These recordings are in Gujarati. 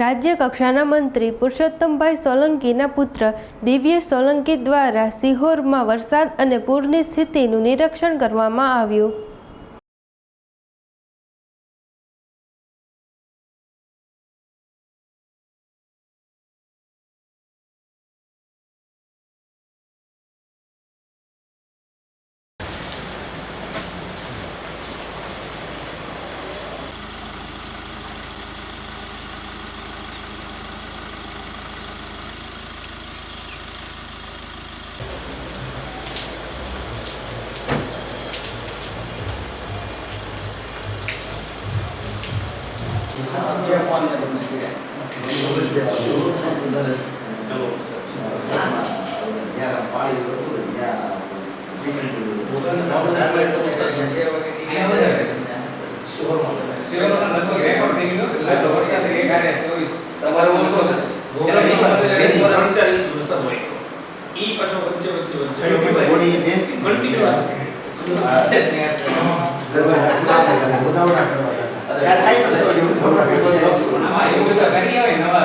રાજ્ય કક્ષાના મંત્રી પુરુષોત્તમભાઈ સોલંકીના પુત્ર દિવ્ય સોલંકી દ્વારા સિહોરમાં વરસાદ અને પૂરની સ્થિતિનું નિરીક્ષણ કરવામાં આવ્યું. તમારે ઓછો છે. ભૂગર્ભ વીસ વરસાદ વર્ષે વીસ વીસ વર્ષ. વર્ષ ચાલીસ વરસાદ હોય તો. ઈ પાછો વચ્ચે વચ્ચે વચ્ચે Continuous. હાથે જ ન્યા છે. આમાં એવું તો કરી હોય નવા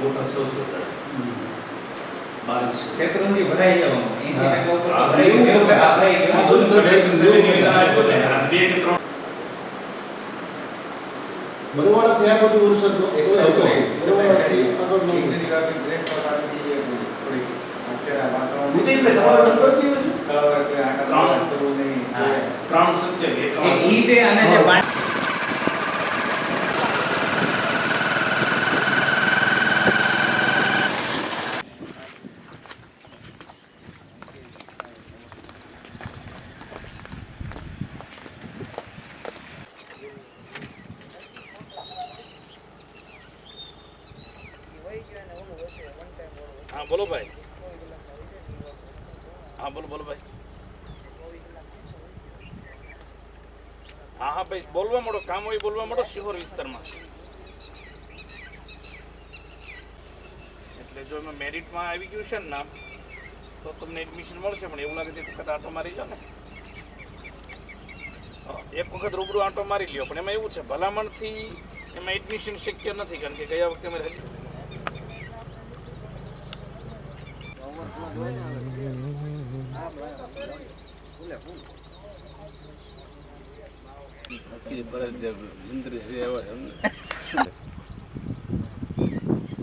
ગયું. સૌથી વધારે ગયું. આ બધું વરસાદ હતો બરવાળાથી આગળ તમારો નંબર કયો છે? ત્રણ. કરવું નહીં. ત્રણ સત્ય બે ત્રણ અને જે બોલો ભાઈ. હા, બોલો બોલો ભાઈ. હા હા, ભાઈ, બોલવા મળો કામ હોય બોલવા મળો શિહોર વિસ્તારમાં. એટલે જો એમાં મેરિટમાં આવી ગયું છે ને નામ, તો તમને એડમિશન મળશે, પણ એવું લાગે એક વખત આંટો મારી જાઓ ને. એક વખત રૂબરૂ આંટો મારી લ્યો, પણ એમાં એવું છે, ભલામણથી એમાં એડમિશન શક્ય નથી, કારણ કે ગયા વખતે અમે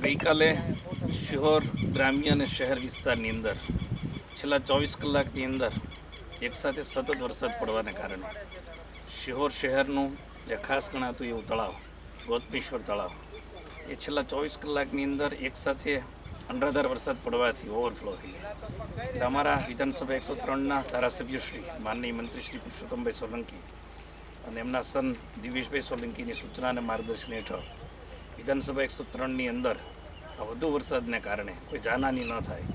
ગઈકાલે શિહોર ગ્રામ્ય અને શહેર વિસ્તારની અંદર, છેલ્લા ચોવીસ કલાકની અંદર એકસાથે સતત વરસાદ પડવાને કારણે શિહોર શહેરનું જે ખાસ ગણાતું એવું તળાવ, ગૌતમેશ્વર તળાવ, એ છેલ્લા ચોવીસ કલાકની અંદર એકસાથે અનરાધાર વરસાદ પડવાથી ઓવરફ્લો થઈ એટલે અમારા વિધાનસભા એકસો ત્રણના ધારાસભ્યશ્રી, માનનીય મંત્રી શ્રી પુરુષોત્તમભાઈ સોલંકી અને એમના સન દિવેશભાઈ સોલંકીની સૂચના અને માર્ગદર્શન હેઠળ વિધાનસભા એકસો ત્રણની અંદર આ વધુ વરસાદને કારણે કોઈ જાનહાની ન થાય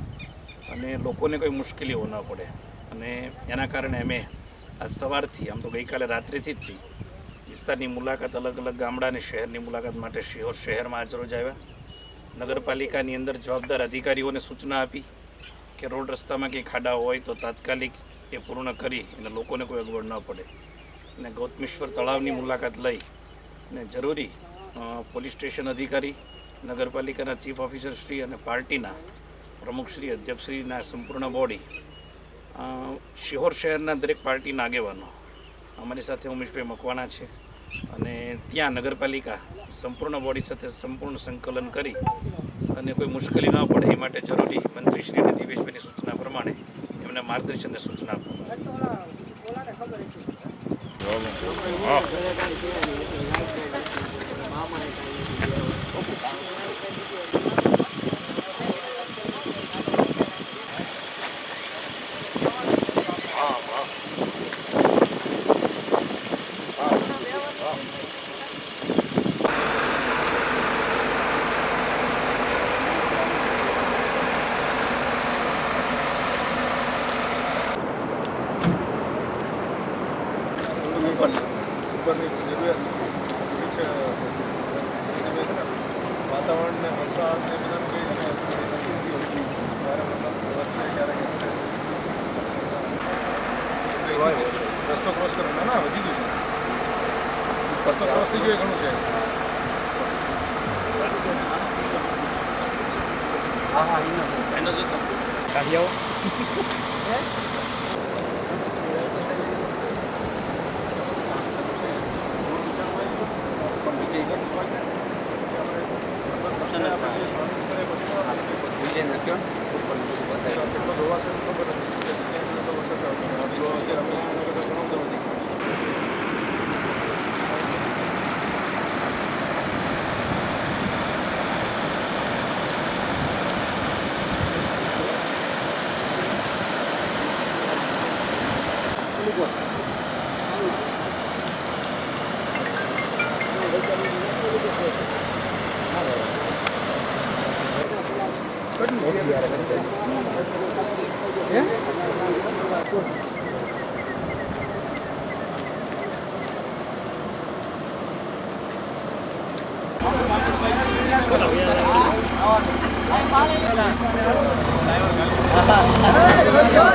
અને લોકોને કોઈ મુશ્કેલીઓ ન પડે. અને એના કારણે અમે આજ સવારથી, આમ તો ગઈકાલે રાત્રિથી જ વિસ્તારની મુલાકાત અલગ અલગ ગામડા અને શહેરની મુલાકાત માટે શિહોર શહેરમાં આજરોજ આવ્યા. નગરપાલિકાની અંદર જવાબદાર અધિકારીઓને સૂચના આપી કે રોડ રસ્તામાં કંઈ ખાડા હોય તો તાત્કાલિક એ પૂર્ણ કરી અને લોકોને કોઈ અગવડ ન પડે. અને ગૌતમેશ્વર તળાવની મુલાકાત લઈ અને જરૂરી પોલીસ સ્ટેશન અધિકારી, નગરપાલિકાના ચીફ ઓફિસર શ્રી અને પાર્ટીના પ્રમુખશ્રી અધ્યક્ષશ્રીના સંપૂર્ણ બોડી શિહોર શહેરના દરેક પાર્ટીના આગેવાનો. અમારી સાથે ઉમેશભાઈ મકવાણા છે. અને ત્યાં નગરપાલિકા સંપૂર્ણ બોડી સાથે સંપૂર્ણ સંકલન કરી અને કોઈ મુશ્કેલી ન પડે એ માટે જરૂરી મંત્રીશ્રી અને દિવેશભાઈની સૂચના પ્રમાણે એમના માર્ગદર્શન અને સૂચના આપવામાં ઉપરની ઉપરની જરૂરિયાત છે. વાતાવરણને વરસાદને બધા કઈ ક્યારે વરસાદ વધશે ક્યારે ઘટશે રસ્તો ક્રોસ કરો ના ના વધી ગયું છે. રસ્તો ક્રોસ થઈ ગયો ઘણું છે. હા. હા એનો જો કાઢી આવો. જે નક્યો બતાવ્યો આપણે જોવા છે ખબર નથી હતો હા